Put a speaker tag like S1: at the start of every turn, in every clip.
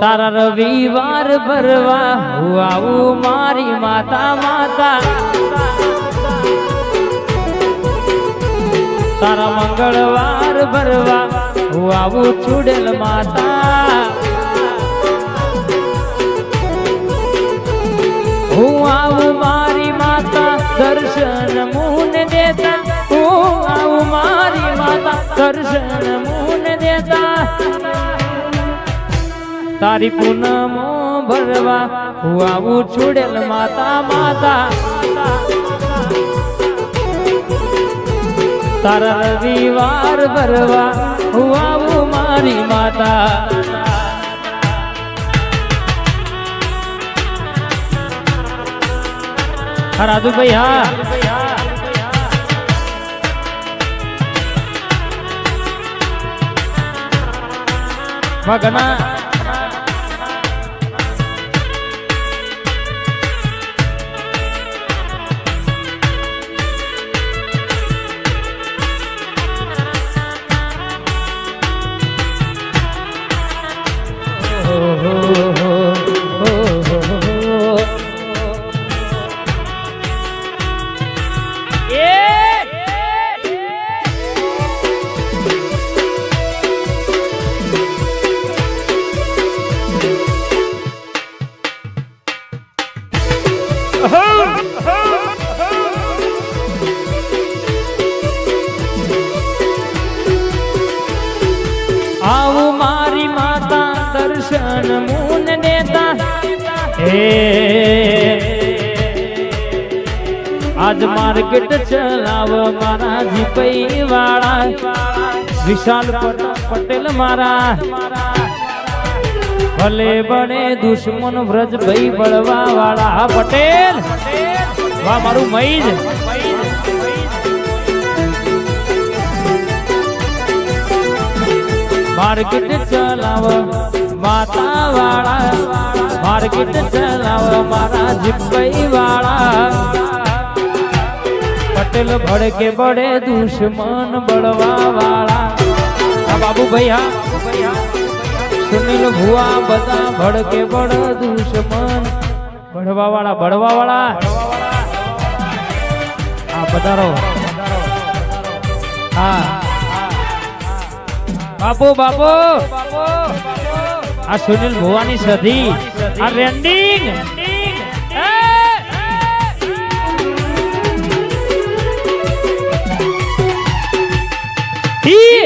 S1: તારા રવિવાર ભરવા, હું આવું મારી માતા માતા. તારા મંગળવાર ભરવા, હું આવું છુડેલ માતા. હું આવું મારી માતા, દર્શન મૂન દેતા. હું આવું મારી માતા, દર્શન મૂન દેતા. તારી પૂનમ ભરવા, હું આવું છોડેલ માતા માતા તારા રવિવાર ભરવા, હું આવું મારી માતા. હા, રાજુભાઈ, હા. ભગના દર્શન મૂન દેતા. હે. આજ માર્કેટ ચલાવ મારા જીપઈ વાળા વિશાલ પટ- પટેલ મારા. ભલે બને દુશ્મન વ્રજ ભાઈ બળવા વાળા પટેલ. વાહ, મારું મઈજ. માર્કેટ ચલાવ માતા વાળા માર્કેટ ચલાવ મારા જીપઈ વાળા પટેલ ભડકે બડે દુશ્મન બળવા વાળા હા, બાબુભાઈ, હા. સુનિલ ભુવા બધા ભડકે બડ દુશ્મન બળવા વાળા બળવા વાળા હા, પધારો. હા. બાપુ બાપુ. આ સુનિલ ભુવાની સધી. આ રેન્ડિંગ. ભાઈ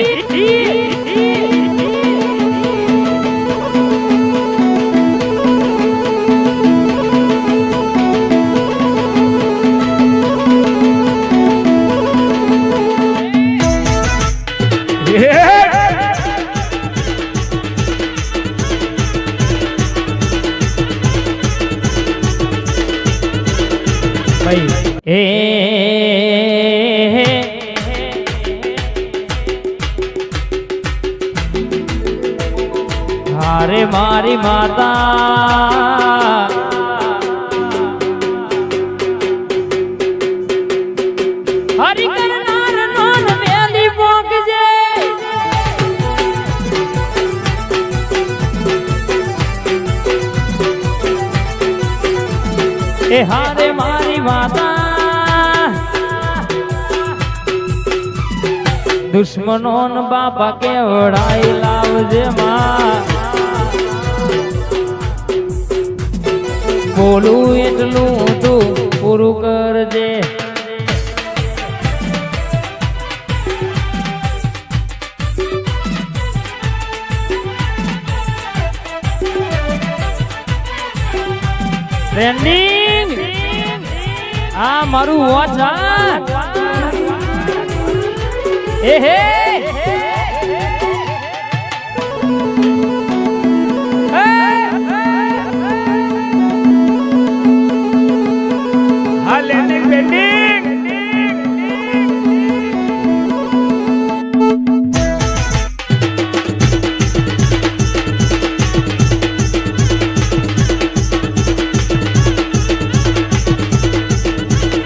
S1: હરી મારી માતા દુશ્મનો બાપા કેવડાઈ લાવજે માં. બોલું એટલું તું પૂરું કરજે. ટ્રેન્ડિંગ આ મારું વોચ હા. એ હે હા.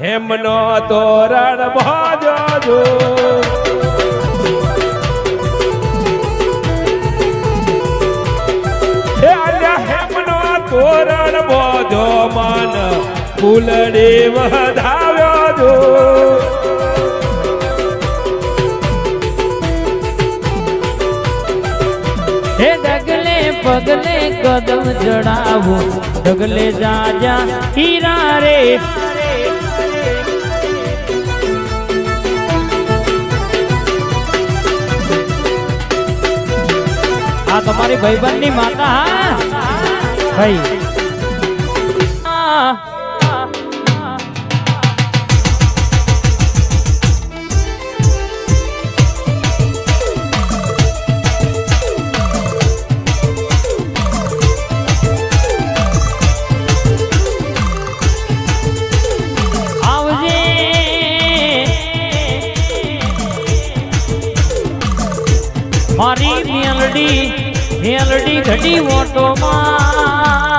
S2: હેમનો તોરણ ભજો હેમનો તોરણ ભજો માન ફૂલડી વધાવ્યો જો
S1: હે ડગલે પગલે કદમ ચડાવો ડગલે જાજા હીરા રે આ તમારી ભાઈબંધની માતા હા ભાઈ મારી મેલડી મેલડી ઘડી મોટો મારજે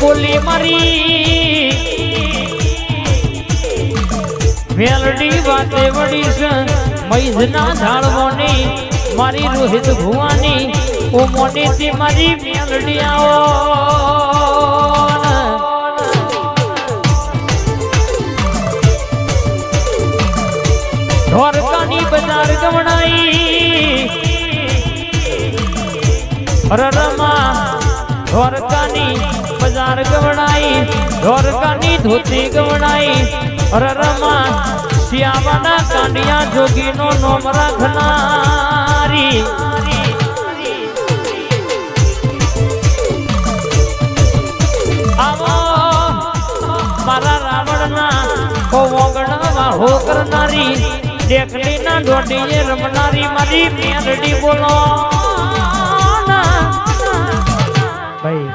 S1: બોલી મારી મેલડી વાતે વડી છે મૈઝના ઝાડવોની મારી રોહિત ભુવાની ઓ મોટી મારી મેલડી આવો. રરમાં ઢોરકાની બજાર ગવડાઈ ઢોરકાની ધોતી ગવણાઈ રરમાં શિયાવાના કાંડિયા જોગીનો નોમ રાખનારી. આવો મારા રાવણના ઓ વગણમાં હો કરનારી દેખલીના દોડીએ રમનારી મારી મેરડી બોલો. ભાઈ